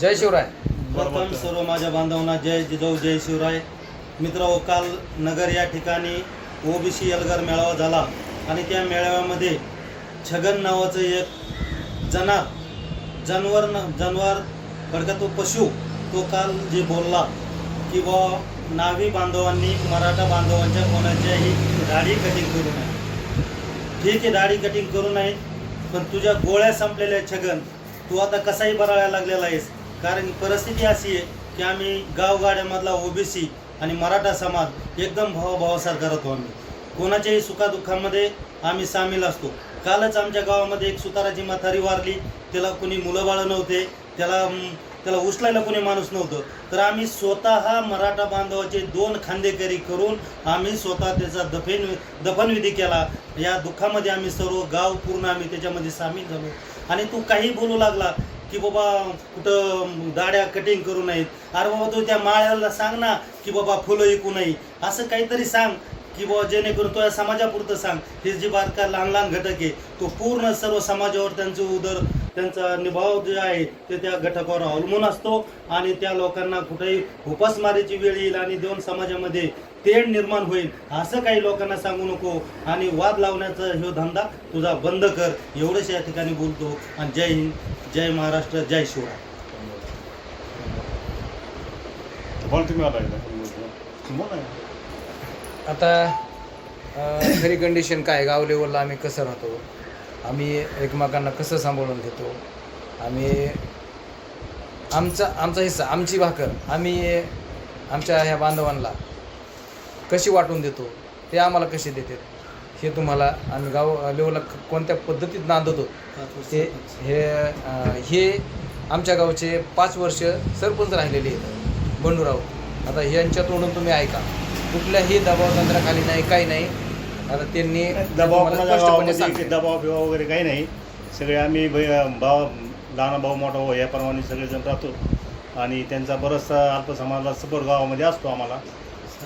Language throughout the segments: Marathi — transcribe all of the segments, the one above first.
जय शिवराय. प्रथम सर्व माझ्या बांधवांना जय जिजाऊ जय शिवराय. मित्र काल नगर या ठिकाणी ओबीसी एल्गार मेळावा झाला आणि त्या मेळाव्यामध्ये छगन नावाचं एक जनार जानवर न जानवर खडका तो पशु तो काल जे बोलला की बा नावी बांधवांनी मराठा बांधवांच्या कोणाच्याही दाढी कटिंग करू नये. ठीक आहे दाढी कटिंग करू नये पण तुझ्या गोळ्या संपलेल्या आहेत, छगन. तू आता कसाही बरायला लागलेला आहेस? कारण की परिस्थिती अशी आहे की आम्ही गावगाड्यामधला ओबीसी आणि मराठा समाज एकदम भावाभावासारखा राहतो आम्ही. कोणाच्याही सुखादुःखामध्ये आम्ही सामील असतो. कालच आमच्या गावामध्ये एक सुताराची म्हातारी वारली. त्याला कुणी मुलंबाळं नव्हते. त्याला त्याला उचलायला कोणी माणूस नव्हतं. तर आम्ही स्वतः मराठा बांधवाचे दोन खांदेकरी करून आम्ही स्वतः त्याचा दफेन दफनविधी केला. या दुःखामध्ये आम्ही सर्व गाव पूर्ण आम्ही त्याच्यामध्ये सामील झालो. आणि तू काही बोलू लागला की बाबा कुठं दाड्या कटिंग करू नयेत. अरे बाबा तू त्या माळ्याला सांग ना की बाबा फुलं विकू नये. असं काहीतरी सांग की बाबा जेणेकरून तो या समाजापुरतं सांग. हे जे बारका लहान लहान घटक आहे तो पूर्ण सर्व समाजावर त्यांचं उदर त्यांचा निभाव जे आहे ते त्या घटकावर अवलंबून असतो आणि त्या लोकांना कुठेही उपासमारीची वेळ येईल आणि दोन समाजामध्ये तेढ निर्माण होईल असं काही लोकांना सांगू नको. आणि वाद लावण्याचा ह्यो धंदा तुझा बंद कर. एवढंच या ठिकाणी बोलतो. आणि जय हिंद जय महाराष्ट्र जय शिवराय. आता खरी कंडिशन काय? गाव लेवलला आम्ही कसं राहतो? आम्ही एकमेकांना कसं सांभाळून घेतो? आम्ही आमचा आमचा हिस्सा आमची भाकर आम्ही आमच्या ह्या बांधवांना कशी वाटून देतो ते आम्हाला कसे देतात हे तुम्हाला आम्ही गाव लेवलला कोणत्या पद्धतीत नांदतो ते हे हे आमच्या गावचे पाच वर्ष सरपंच राहिलेले आहेत बंडूराव. आता यांच्या तोंडून तुम्ही ऐका. कुठल्याही दबाव तंत्राखाली नाही काही नाही. आता त्यांनी दबाव स्पष्टपणे. दबाव बिबाव वगैरे काही नाही. सगळे आम्ही बै- भाव लहान भाऊ मोठा भाऊ याप्रमाणे सगळेजण राहतो. आणि त्यांचा बराचसा अल्पसमाजाला सपोर्ट गावामध्ये असतो आम्हाला.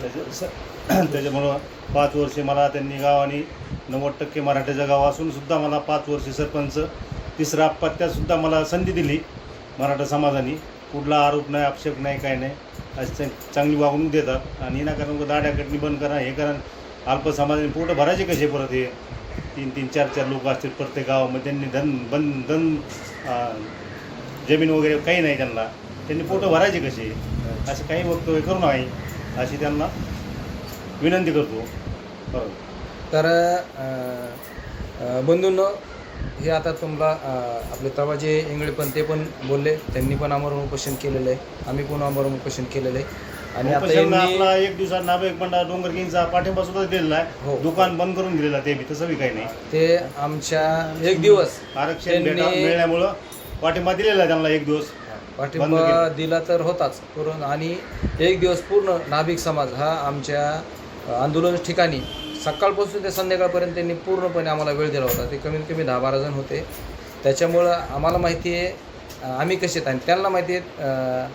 त्याच्या- स- त्याच्यामुळं पाच वर्षे मला त्यांनी गावाने नव्वद टक्के मराठ्याचं गाव असून सुद्धा मला पाच वर्षे सरपंच तिसरा अपत्यातसुद्धा मला संधी दिली मराठा समाजाने. कुठला आरोप नाही आक्षेप नाही काय नाही. अशी चा- चांगली वागणूक देतात. आणि ना कारण दाड्या कटणी बंद करा हे करा. अल्प समाजाने पोटं भरायचे कसे परत हे? तीन तीन चार चार लोक असतील प्रत्येक गावामध्ये. त्यांनी धन बन धन जमीन वगैरे काही नाही त्यांना. त्यांनी पोटं भरायचे कसे? असं काही वक्तव्य करू नाही अशी त्यांना विनंती करतो. बरोबर. तर बंधूंनो हे आता तुम्हाला आपले तवाजे इंगळे पण ते पण बोलले. त्यांनी पण आमरण उपोषण केलेलं आहे. आम्ही पण आमरण उपोषण केलेलं आहे. आणि आता उपोषण यांनी आपला एक दिवसात नाभिक पंडा पाठिंबा सुद्धा दिलेला हो. आहे दुकान बंद करून दिलेला ते बी तसं बी काही नाही. ते आमच्या एक दिवस. आरक्षण त्यांनी- मिळण्यामुळं पाठिंबा दिलेला आहे त्यांना एक दिवस. बंद पाठिंबा केलं. दिला तर होताच. पूर्ण आणि एक दिवस पूर्ण नाभिक समाज हा आमच्या अ, आंदोलन ठिकाणी सकाळपासून ते संध्याकाळपर्यंत त्यांनी पूर्णपणे आम्हाला वेळ दिला होता. ते कमीत कमी दहा बारा जण होते. त्याच्यामुळं आम्हाला माहिती आहे अ, आम्ही कसे आहेत? आणि त्यांना माहिती आहे अ,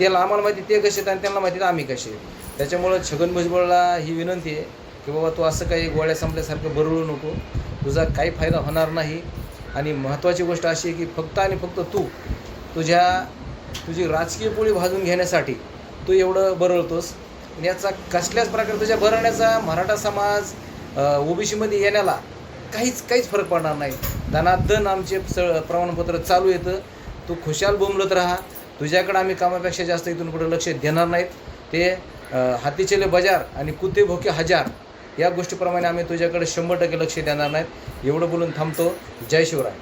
त्याला आम्हाला माहिती ते कसे आहेत आणि त्यांना माहिती आम्ही कसे त्याच्यामुळं छगन भुजबळला ही विनंती आहे की बाबा तू असं काही गोळ्या संपल्यासारखं बरळू नको. तुझा काही फायदा होणार नाही. आणि महत्त्वाची गोष्ट अशी आहे की फक्त आणि फक्त तू तुझ्या तुझी राजकीय पोळी भाजून घेण्यासाठी तू एवढं बरळतोस. याचा कसल्याच प्रकारे तुझ्या भरण्याचा मराठा समाज ओबीसीमध्ये येण्याला काहीच काहीच फरक पडणार नाही. दनादन आमचे स प्रमाणपत्र चालू येतं. तू खुशाल बोंबलत राहा. तुझ्याकडं आम्ही कामापेक्षा जास्त इथून कुठं लक्ष देणार नाहीत. ते हातीचेले बजार आणि कुत्ते भोके हजार या गोष्टीप्रमाणे आम्ही तुझ्याकडे शंभर टक्के लक्ष देणार नाहीत. एवढं बोलून थांबतो. जय शिवराय.